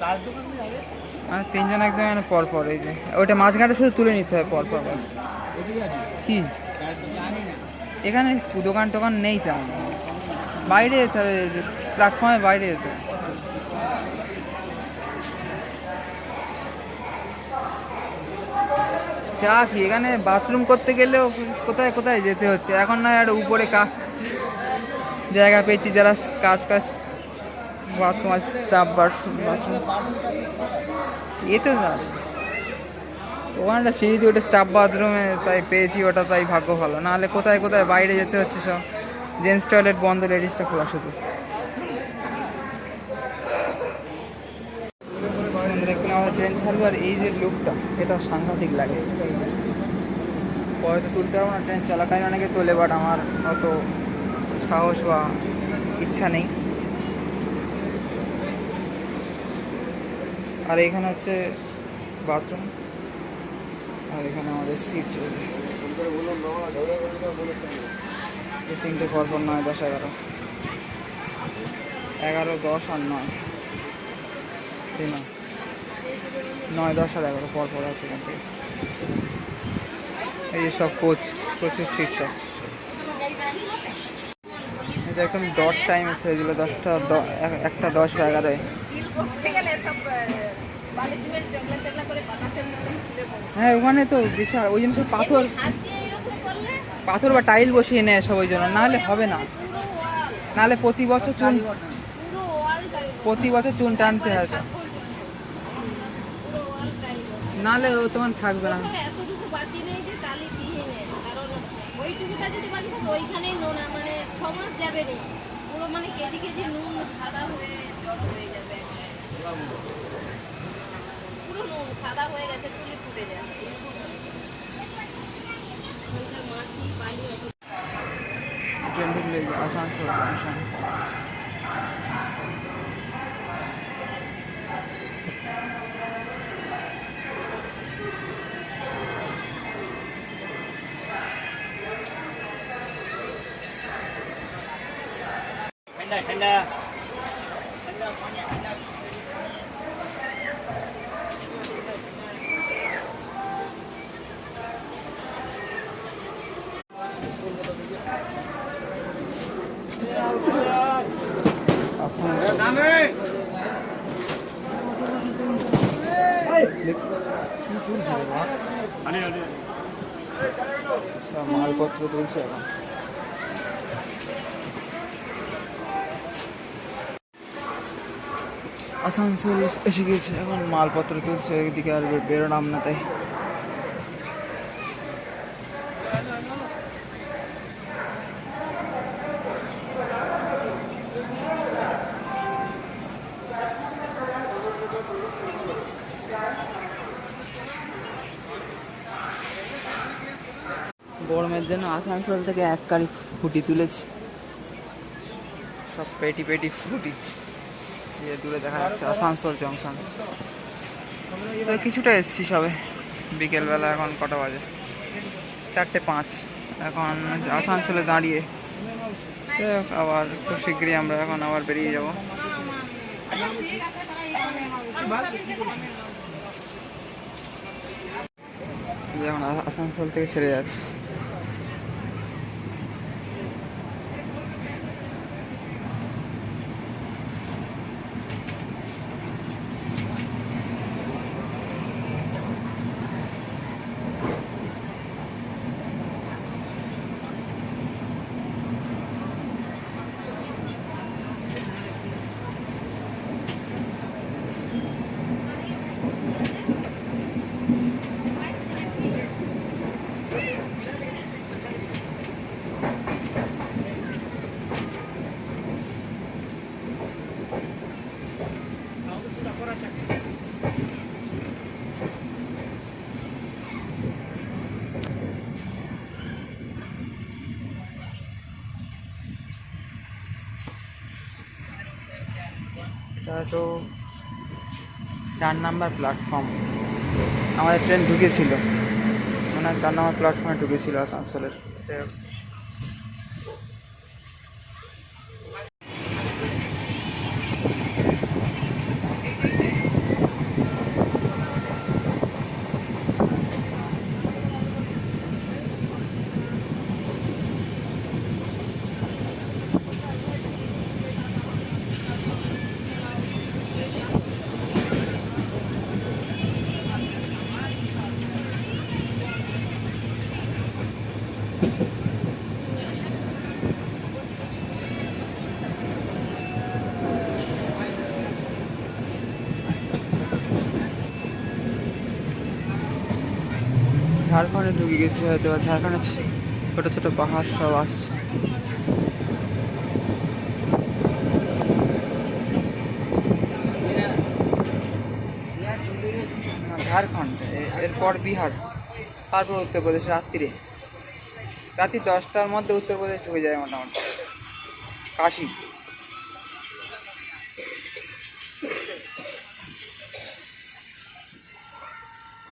মানে তিনজন একদম মানে পর পর এই যে। ওইটা মাঝখানটা শুধু তুলে নিতে হয় পর পর ব্যাস কি? এখানে দোকান টোকান নেই তেমন। বাইরে যেতে হবে প্ল্যাটফর্মে বাইরে যেতে হবে। চা কি? এখানে বাথরুম করতে গেলেও কোথায় কোথায় যেতে হচ্ছে? এখন না একটা উপরে কাজ। জায়গা পেয়েছি যারা কাজ কাজ বাথরুম আছে স্টাফ বাথরুম বাথরুম এতে আছে। ওখানটা সিঁড়ি দিয়ে ওটা স্টাফ বাথরুমে তাই পেয়েছি ওটা, তাই ভাগ্য ভালো। নাহলে কোথায় কোথায় বাইরে যেতে হচ্ছে সব। জেন্টস টয়লেট বন্ধ লেডিসটা খোলা শুধু। দেখুন আমাদের ট্রেন ছাড়বো এই যে লুকটা এটা সাংঘাতিক লাগে। পরে তো তুলতে পারব না ট্রেন চলাকালীন অনেকে তোলে বাট আমার অত সাহস বা ইচ্ছা নেই। আর এখানে হচ্ছে বাথরুম। আর এখানে আমাদের সিট চলছে তিনটে পরপর নয়, দশ এগারো। এগারো, দশ আর নয়। নয়। নয়, দশ আর এগারো পরপর আছে এখান থেকে। এই যে সব কোচ, কোচের সিট সব। এটা একদম ডট টাইমে ছেড়ে দিল দশটা একটা দশ বা এগারোয়। হ্যাঁ ওখানে তো বিশাল ওই জন্য পাথর পাথর বা টাইল বসিয়ে নেয় সব ওই জন্য নাহলে হবে না। নাহলে প্রতি বছর চুন প্রতি বছর চুন টানতে পুরো নাহলে ও তখন থাকবে না। মানে মানে কেজি কেজি নুন সাদা হয়ে জড়ো হয়ে যাবে। পুরো নুন সাদা হয়ে গেছে তুলি ফুটে যাবে ওইটা মাটি বালি অত ট্রেন ঢুকলে আসানসোল জংশন ठंडा ठंडा মালপত্র তুলছে এখন আসানসোল এসে গেছে এখন মালপত্র তুলছে এদিকে আর বে- বেরোলাম না তাই গরমের জন্য আসানসোল থেকে এক কারি ফুটি তুলেছি। সব পেটি পেটি ফুটি। যে দূরে দেখা যাচ্ছে আসানসোল জংশন। তো কিছুটা এসছি সবে। বিকেলবেলা এখন কটা বাজে? চারটে পাঁচ। এখন আসানসোলে দাঁড়িয়ে আবার খুব শীঘ্রই আমরা এখন আবার বেরিয়ে যাব। এখন আসানসোল থেকে ছেড়ে যাচ্ছে। তো চার নাম্বার প্ল্যাটফর্ম আমাদের ট্রেন ঢুকেছিল। মানে চার নাম্বার প্ল্যাটফর্মে ঢুকেছিল আসানসোলের। যাই হোক। ঝাড়খণ্ডে ঢুকে গেছি হয়তো বা। ঝাড়খণ্ডে ছোট ছোট পাহাড় সব আসছে। ঝাড়খণ্ড, এরপর বিহার, তারপর উত্তরপ্রদেশ রাত্রিরে রাত্রি দশটার মধ্যে উত্তরপ্রদেশ ঢুকে যায় মোটামুটি। কাশি।